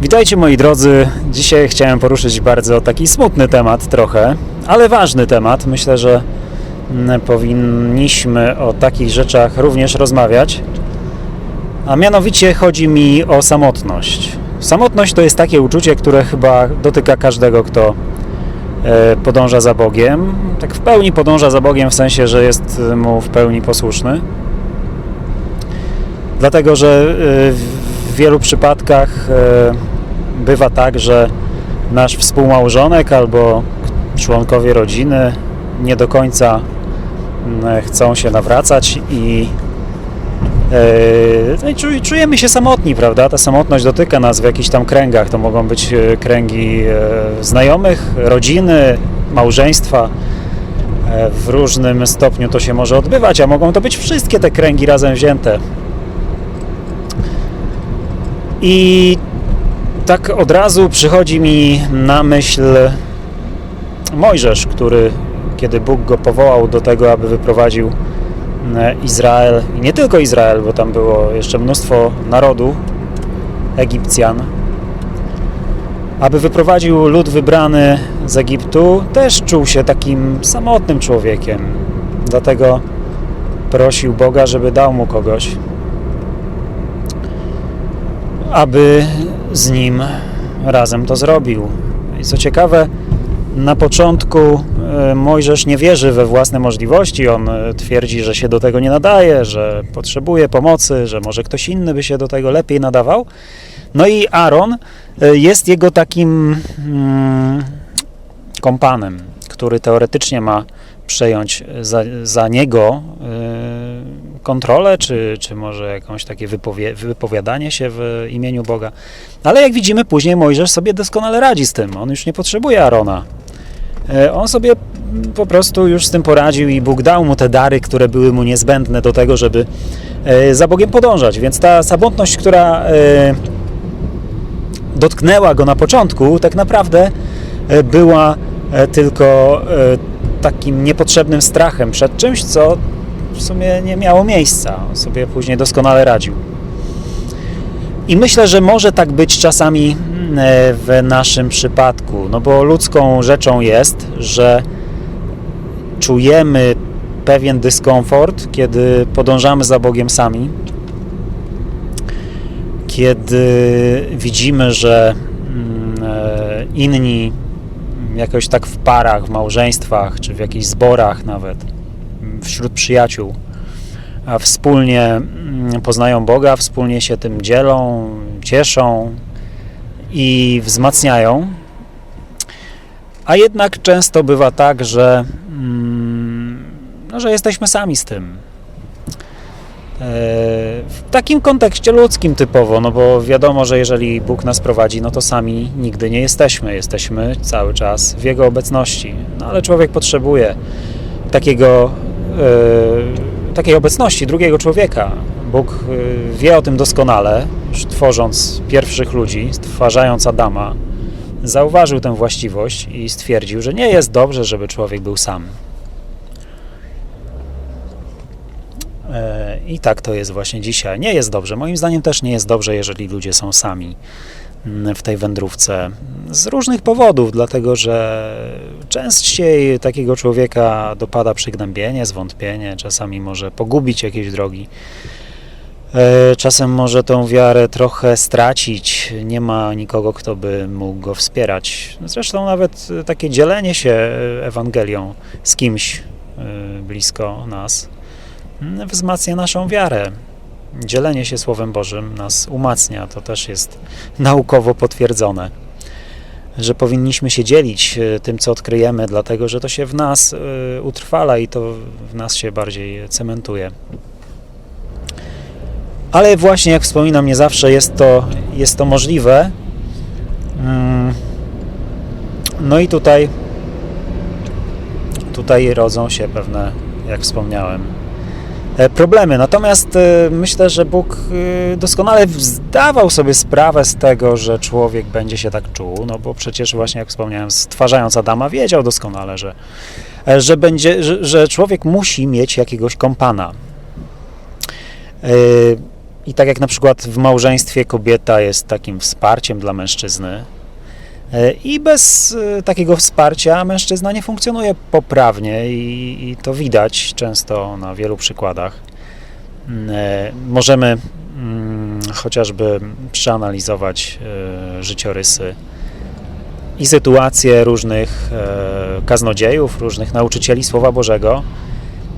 Witajcie moi drodzy. Dzisiaj chciałem poruszyć bardzo taki smutny temat trochę, ale ważny temat. Myślę, że mm, powinniśmy o takich rzeczach również rozmawiać. A mianowicie chodzi mi o samotność. Samotność to jest takie uczucie, które chyba dotyka każdego, kto e, podąża za Bogiem. Tak w pełni podąża za Bogiem w sensie, że jest mu w pełni posłuszny. Dlatego, że e, w wielu przypadkach e, bywa tak, że nasz współmałżonek albo członkowie rodziny nie do końca mm, chcą się nawracać i e, no i czu- czujemy się samotni, prawda? Ta samotność dotyka nas w jakichś tam kręgach. To mogą być e, kręgi e, znajomych, rodziny, małżeństwa. E, W różnym stopniu to się może odbywać, a mogą to być wszystkie te kręgi razem wzięte. I tak od razu przychodzi mi na myśl Mojżesz, który kiedy Bóg go powołał do tego, aby wyprowadził e, Izrael i nie tylko Izrael, bo tam było jeszcze mnóstwo narodu Egipcjan, aby wyprowadził lud wybrany z Egiptu, też czuł się takim samotnym człowiekiem. Dlatego prosił Boga, żeby dał mu kogoś, aby z nim razem to zrobił. I co ciekawe, na początku e, Mojżesz nie wierzy we własne możliwości. On e, twierdzi, że się do tego nie nadaje, że potrzebuje pomocy, że może ktoś inny by się do tego lepiej nadawał. No i Aaron e, jest jego takim mm, kompanem, który teoretycznie ma przejąć za, za niego kontrolę, czy, czy może jakąś takie wypowie, wypowiadanie się w imieniu Boga. Ale jak widzimy później Mojżesz sobie doskonale radzi z tym. On już nie potrzebuje Arona. Y, On sobie po prostu już z tym poradził i Bóg dał mu te dary, które były mu niezbędne do tego, żeby y, za Bogiem podążać. Więc ta samotność, która y, dotknęła go na początku, tak naprawdę była tylko takim niepotrzebnym strachem przed czymś, co w sumie nie miało miejsca. On sobie później doskonale radził. I myślę, że może tak być czasami e, w naszym przypadku, no bo ludzką rzeczą jest, że czujemy pewien dyskomfort, kiedy podążamy za Bogiem sami, kiedy widzimy, że mm, e, inni jakoś tak w parach, w małżeństwach, czy w jakichś zborach nawet, wśród przyjaciół, a wspólnie mm, poznają Boga, wspólnie się tym dzielą, cieszą i wzmacniają. A jednak często bywa tak, że, mm, no, że jesteśmy sami z tym. E, W takim kontekście ludzkim typowo, no bo wiadomo, że jeżeli Bóg nas prowadzi, no to sami nigdy nie jesteśmy. Jesteśmy cały czas w Jego obecności. No ale człowiek potrzebuje takiego, takiej obecności drugiego człowieka. Bóg e, wie o tym doskonale, już tworząc pierwszych ludzi, stwarzając Adama, zauważył tę właściwość i stwierdził, że nie jest dobrze, żeby człowiek był sam. E, I tak to jest właśnie dzisiaj. Nie jest dobrze. Moim zdaniem też nie jest dobrze, jeżeli ludzie są sami w tej wędrówce. Z różnych powodów, dlatego że częściej takiego człowieka dopada przygnębienie, zwątpienie, czasami może pogubić jakieś drogi. E, Czasem może tą wiarę trochę stracić, nie ma nikogo, kto by mógł go wspierać. Zresztą nawet takie dzielenie się Ewangelią z kimś e, blisko nas mm, wzmacnia naszą wiarę. Dzielenie się Słowem Bożym nas umacnia, to też jest naukowo potwierdzone, że powinniśmy się dzielić e, tym, co odkryjemy, dlatego że to się w nas e, utrwala i to w nas się bardziej cementuje. Ale właśnie, jak wspominam, nie zawsze jest to, jest to możliwe. Mm. No i tutaj, tutaj rodzą się pewne, jak wspomniałem, problemy. Natomiast e, myślę, że Bóg e, doskonale zdawał sobie sprawę z tego, że człowiek będzie się tak czuł, no bo przecież właśnie, jak wspomniałem, stwarzając Adama, wiedział doskonale, że, e, że, będzie, że, że człowiek musi mieć jakiegoś kompana. E, I tak jak na przykład w małżeństwie kobieta jest takim wsparciem dla mężczyzny, e, i bez e, takiego wsparcia mężczyzna nie funkcjonuje poprawnie, i, i to widać często na wielu przykładach. Mm, e, Możemy mm, chociażby przeanalizować e, życiorysy i sytuacje różnych e, kaznodziejów, różnych nauczycieli Słowa Bożego.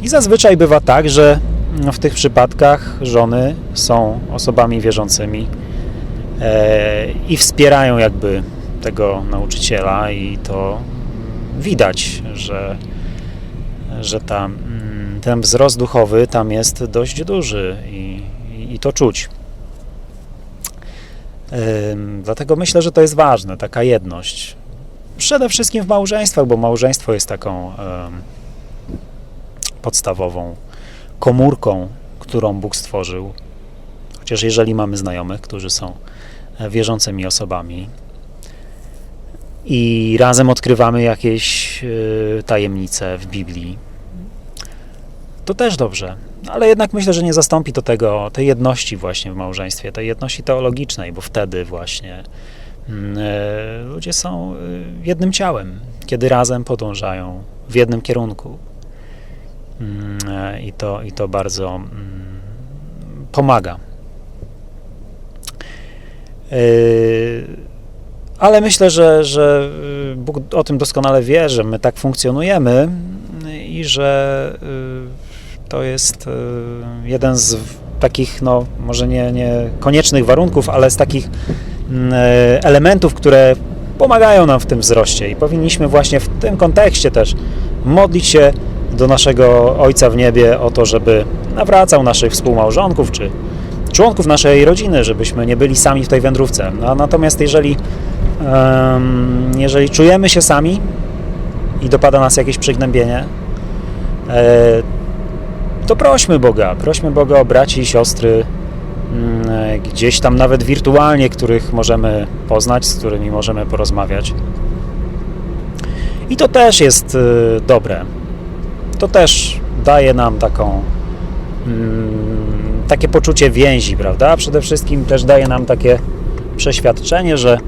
I zazwyczaj bywa tak, że w tych przypadkach żony są osobami wierzącymi e, i wspierają jakby tego nauczyciela i to widać, że, że tam, mm, ten wzrost duchowy tam jest dość duży i, i, i to czuć. Dlatego myślę, że to jest ważne, taka jedność. Przede wszystkim w małżeństwach, bo małżeństwo jest taką podstawową komórką, którą Bóg stworzył. Chociaż jeżeli mamy znajomych, którzy są e, wierzącymi osobami i razem odkrywamy jakieś e, tajemnice w Biblii, to też dobrze. Ale jednak myślę, że nie zastąpi to tego, tej jedności właśnie w małżeństwie, tej jedności teologicznej, bo wtedy właśnie mm, e, ludzie są e, jednym ciałem, kiedy razem podążają w jednym kierunku. Mm, I to, i to bardzo mm, pomaga. Ale myślę, że, że y, Bóg o tym doskonale wie, że my tak funkcjonujemy i że y, to jest y, jeden z takich, no może nie, nie koniecznych warunków, ale z takich elementów, które pomagają nam w tym wzroście i powinniśmy właśnie w tym kontekście też modlić się do naszego Ojca w niebie o to, żeby nawracał naszych współmałżonków czy członków naszej rodziny, żebyśmy nie byli sami w tej wędrówce. No, natomiast jeżeli, jeżeli czujemy się sami i dopada nas jakieś przygnębienie, e, to prośmy Boga, prośmy Boga o braci i siostry, mm, e, gdzieś tam nawet wirtualnie, których możemy poznać, z którymi możemy porozmawiać. I to też jest e, dobre. To też daje nam taką mm, takie poczucie więzi, prawda? Przede wszystkim też daje nam takie przeświadczenie, że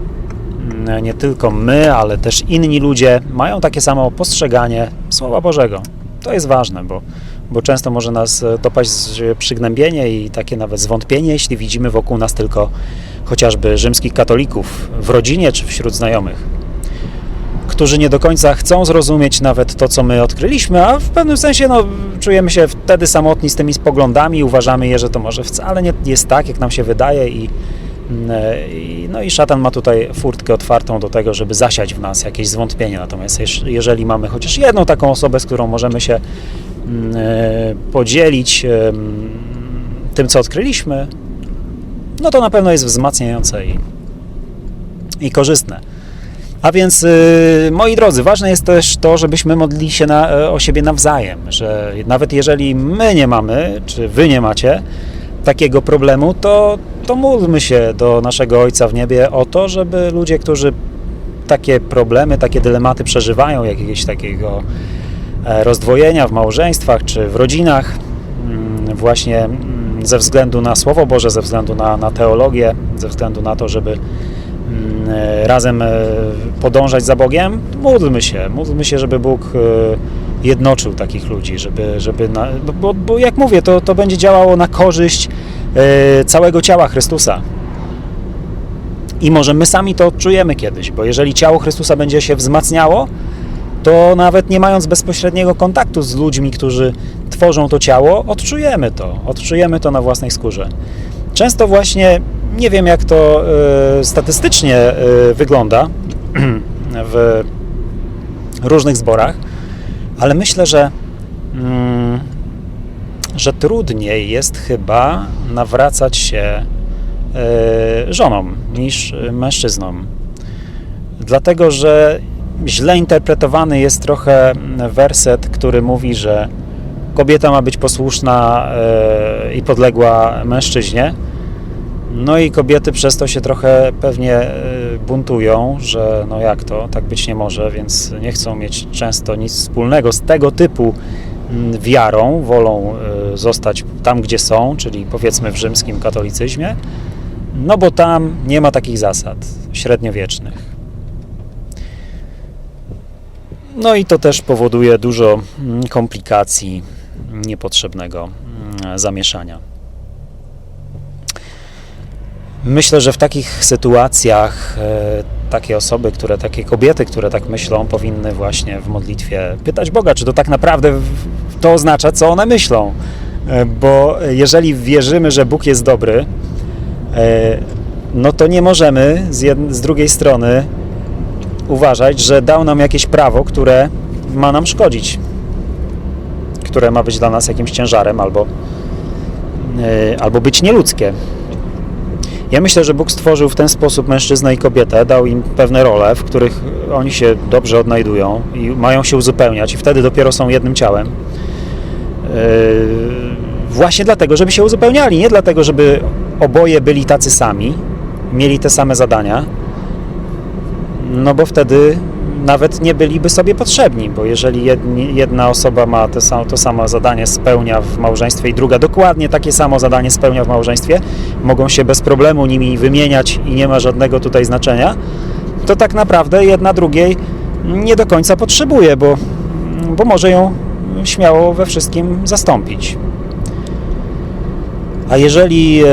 nie tylko my, ale też inni ludzie mają takie samo postrzeganie Słowa Bożego. To jest ważne, bo, bo często może nas e, dopaść przygnębienie i takie nawet zwątpienie, jeśli widzimy wokół nas tylko chociażby rzymskich katolików w rodzinie czy wśród znajomych, którzy nie do końca chcą zrozumieć nawet to, co my odkryliśmy, a w pewnym sensie no, czujemy się wtedy samotni z tymi spoglądami, uważamy je, że to może wcale nie jest tak, jak nam się wydaje i, e, i, no i szatan ma tutaj furtkę otwartą do tego, żeby zasiać w nas jakieś zwątpienie. Natomiast jeż- jeżeli mamy chociaż jedną taką osobę, z którą możemy się mm, e, podzielić tym, co odkryliśmy, no to na pewno jest wzmacniające i, i korzystne. A więc, y, moi drodzy, ważne jest też to, żebyśmy modlili się na, e, o siebie nawzajem, że nawet jeżeli my nie mamy, czy wy nie macie takiego problemu, to, to módlmy się do naszego Ojca w niebie o to, żeby ludzie, którzy takie problemy, takie dylematy przeżywają, jakiegoś takiego e, rozdwojenia w małżeństwach czy w rodzinach, mm, właśnie mm, ze względu na Słowo Boże, ze względu na, na teologię, ze względu na to, żeby mm, e, razem e, podążać za Bogiem, módlmy się, módlmy się, żeby Bóg jednoczył takich ludzi, żeby, żeby na, bo- bo, jak mówię, to, to będzie działało na korzyść całego ciała Chrystusa. I może my sami to odczujemy kiedyś, bo jeżeli ciało Chrystusa będzie się wzmacniało, to nawet nie mając bezpośredniego kontaktu z ludźmi, którzy tworzą to ciało, odczujemy to, odczujemy to na własnej skórze. Często właśnie, nie wiem jak to e, statystycznie e, wygląda w różnych zborach, ale myślę, że, mm, że trudniej jest chyba nawracać się e, żonom niż e, mężczyznom. Dlatego, że źle interpretowany jest trochę werset, który mówi, że kobieta ma być posłuszna e, i podległa mężczyźnie. No i kobiety przez to się trochę pewnie buntują, że no jak to, tak być nie może, więc nie chcą mieć często nic wspólnego z tego typu mm, wiarą, wolą e, zostać tam, gdzie są, czyli powiedzmy w rzymskim katolicyzmie, no bo tam nie ma takich zasad średniowiecznych. No i to też powoduje dużo mm, komplikacji, niepotrzebnego mm, zamieszania. Myślę, że w takich sytuacjach e, takie osoby, które, takie kobiety, które tak myślą, powinny właśnie w modlitwie pytać Boga, czy to tak naprawdę to oznacza, co one myślą. E, Bo jeżeli wierzymy, że Bóg jest dobry, e, no to nie możemy z, z drugiej strony uważać, że dał nam jakieś prawo, które ma nam szkodzić, które ma być dla nas jakimś ciężarem albo, e, albo być nieludzkie. Ja myślę, że Bóg stworzył w ten sposób mężczyznę i kobietę, dał im pewne role, w których oni się dobrze odnajdują i mają się uzupełniać, i wtedy dopiero są jednym ciałem. Yy, Właśnie dlatego, żeby się uzupełniali, nie dlatego, żeby oboje byli tacy sami, mieli te same zadania, no bo wtedy nawet nie byliby sobie potrzebni, bo jeżeli jedna osoba ma to samo, to samo zadanie, spełnia w małżeństwie i druga dokładnie takie samo zadanie spełnia w małżeństwie, mogą się bez problemu nimi wymieniać i nie ma żadnego tutaj znaczenia, to tak naprawdę jedna drugiej nie do końca potrzebuje, bo, bo może ją śmiało we wszystkim zastąpić. A jeżeli, e,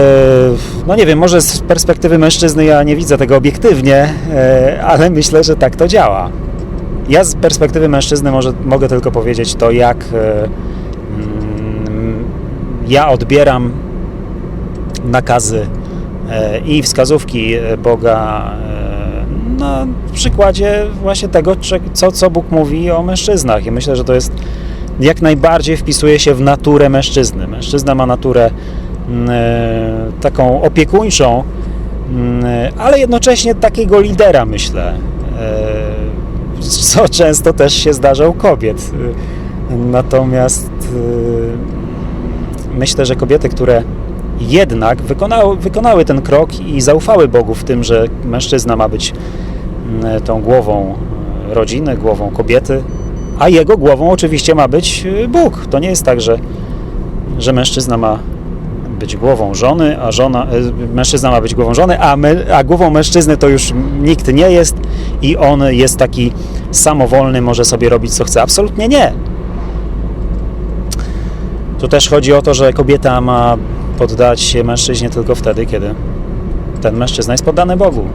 no nie wiem, może z perspektywy mężczyzny ja nie widzę tego obiektywnie, e, ale myślę, że tak to działa. Ja z perspektywy mężczyzny może, mogę tylko powiedzieć to, jak e, mm, ja odbieram nakazy i wskazówki Boga na przykładzie właśnie tego, co, co Bóg mówi o mężczyznach. I myślę, że to jest jak najbardziej wpisuje się w naturę mężczyzny. Mężczyzna ma naturę mm, e, taką opiekuńczą, mm, ale jednocześnie takiego lidera, myślę. E, Co często też się zdarza u kobiet. Natomiast e, myślę, że kobiety, które jednak wykonały, wykonały ten krok i zaufały Bogu w tym, że mężczyzna ma być mm, tą głową rodziny, głową kobiety, a jego głową oczywiście ma być e, Bóg. To nie jest tak, że, że mężczyzna ma być głową żony, a żona, e, mężczyzna ma być głową żony, a, my, a głową mężczyzny to już nikt nie jest i on jest taki samowolny, może sobie robić co chce. Absolutnie nie. Tu też chodzi o to, że kobieta ma poddać się mężczyźnie tylko wtedy, kiedy ten mężczyzna jest poddany Bogu.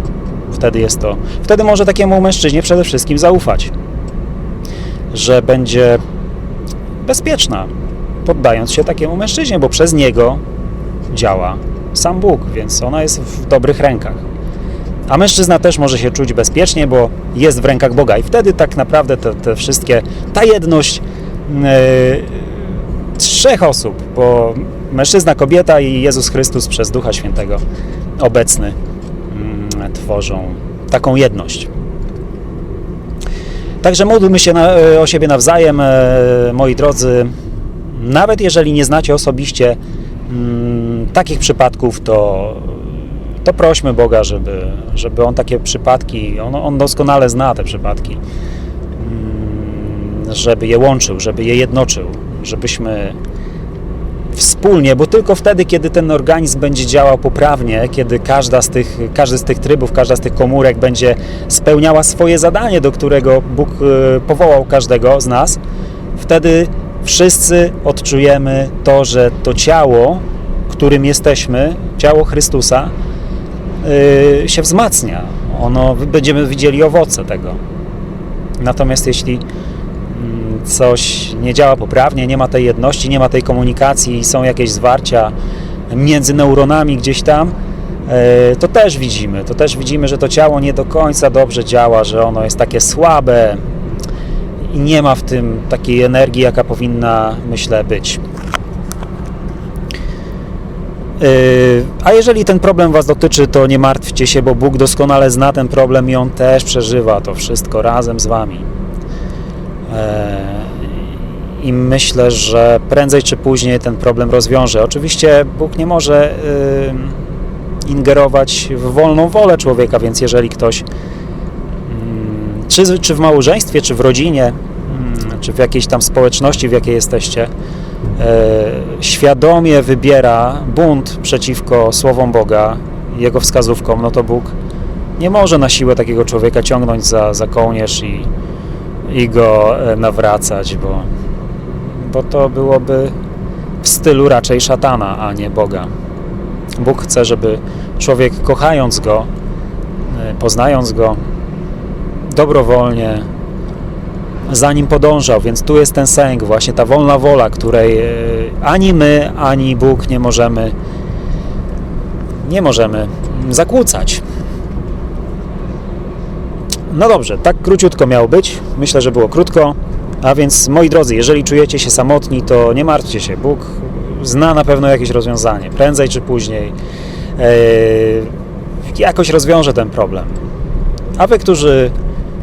Wtedy jest to. Wtedy może takiemu mężczyźnie przede wszystkim zaufać, że będzie bezpieczna, poddając się takiemu mężczyźnie, bo przez niego działa sam Bóg, więc ona jest w dobrych rękach. A mężczyzna też może się czuć bezpiecznie, bo jest w rękach Boga. I wtedy tak naprawdę te, te wszystkie, ta jedność yy, trzech osób, bo mężczyzna, kobieta i Jezus Chrystus przez Ducha Świętego obecny mm, tworzą taką jedność. Także módlmy się na, o siebie nawzajem, e, moi drodzy. Nawet jeżeli nie znacie osobiście mm, takich przypadków, to, to prośmy Boga, żeby, żeby On takie przypadki, on, on doskonale zna te przypadki, mm, żeby je łączył, żeby je jednoczył, żebyśmy wspólnie, bo tylko wtedy, kiedy ten organizm będzie działał poprawnie, kiedy każda z tych, każdy z tych trybów, każda z tych komórek będzie spełniała swoje zadanie, do którego Bóg e, powołał każdego z nas, wtedy wszyscy odczujemy to, że to ciało, którym jesteśmy, ciało Chrystusa, e, się wzmacnia. Ono, będziemy widzieli owoce tego. Natomiast jeśli coś nie działa poprawnie, nie ma tej jedności, nie ma tej komunikacji, są jakieś zwarcia między neuronami gdzieś tam, e, to też widzimy. To też widzimy, że to ciało nie do końca dobrze działa, że ono jest takie słabe i nie ma w tym takiej energii, jaka powinna, myślę, być. Yy, A jeżeli ten problem Was dotyczy, to nie martwcie się, bo Bóg doskonale zna ten problem i On też przeżywa to wszystko razem z Wami. Eee, I myślę, że prędzej czy później ten problem rozwiąże. Oczywiście Bóg nie może ingerować w wolną wolę człowieka, więc jeżeli ktoś, czy, czy w małżeństwie, czy w rodzinie, czy w jakiejś tam społeczności, w jakiej jesteście, świadomie wybiera bunt przeciwko słowom Boga, jego wskazówkom, no to Bóg nie może na siłę takiego człowieka ciągnąć za, za kołnierz i, i go e, nawracać, bo, bo to byłoby w stylu raczej szatana, a nie Boga. Bóg chce, żeby człowiek kochając go, e, poznając go, dobrowolnie za nim podążał, więc tu jest ten sęk, właśnie ta wolna wola, której e, ani my, ani Bóg nie możemy nie możemy zakłócać. No dobrze, tak króciutko miało być. Myślę, że było krótko. A więc, moi drodzy, jeżeli czujecie się samotni, to nie martwcie się. Bóg zna na pewno jakieś rozwiązanie. Prędzej czy później e, jakoś rozwiąże ten problem. A wy, którzy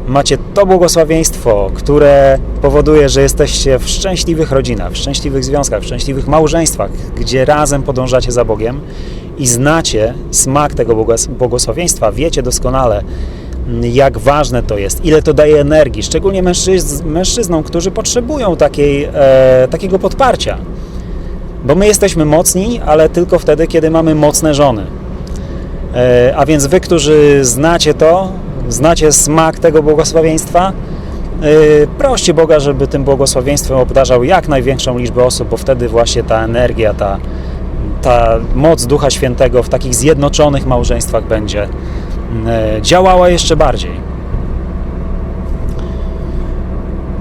macie to błogosławieństwo, które powoduje, że jesteście w szczęśliwych rodzinach, w szczęśliwych związkach, w szczęśliwych małżeństwach, gdzie razem podążacie za Bogiem i znacie smak tego błogos- błogosławieństwa, wiecie doskonale, jak ważne to jest, ile to daje energii, szczególnie mężczyzn, mężczyznom, którzy potrzebują takiej, e, takiego podparcia. Bo my jesteśmy mocni, ale tylko wtedy, kiedy mamy mocne żony. E, a więc wy, którzy znacie to, znacie smak tego błogosławieństwa, e, proście Boga, żeby tym błogosławieństwem obdarzał jak największą liczbę osób, bo wtedy właśnie ta energia, ta, ta moc Ducha Świętego w takich zjednoczonych małżeństwach będzie działała jeszcze bardziej.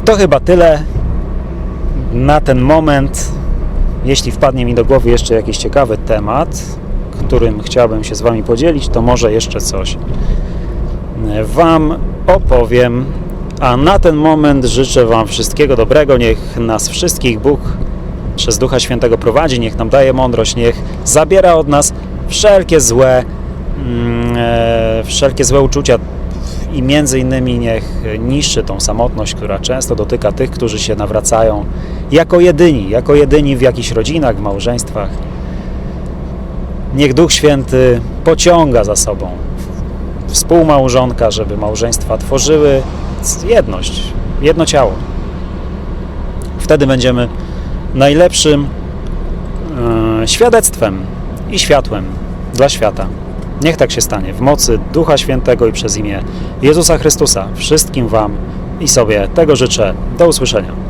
To chyba tyle na ten moment. Jeśli wpadnie mi do głowy jeszcze jakiś ciekawy temat, którym chciałbym się z Wami podzielić, to może jeszcze coś Wam opowiem. A na ten moment życzę Wam wszystkiego dobrego. Niech nas wszystkich Bóg przez Ducha Świętego prowadzi, niech nam daje mądrość, niech zabiera od nas wszelkie złe, e, wszelkie złe uczucia i między innymi niech niszczy tą samotność, która często dotyka tych, którzy się nawracają jako jedyni, jako jedyni w jakichś rodzinach, w małżeństwach. Niech Duch Święty pociąga za sobą współmałżonka, żeby małżeństwa tworzyły jedność, jedno ciało. Wtedy będziemy najlepszym e, świadectwem i światłem dla świata. Niech tak się stanie w mocy Ducha Świętego i przez imię Jezusa Chrystusa. Wszystkim Wam i sobie tego życzę. Do usłyszenia.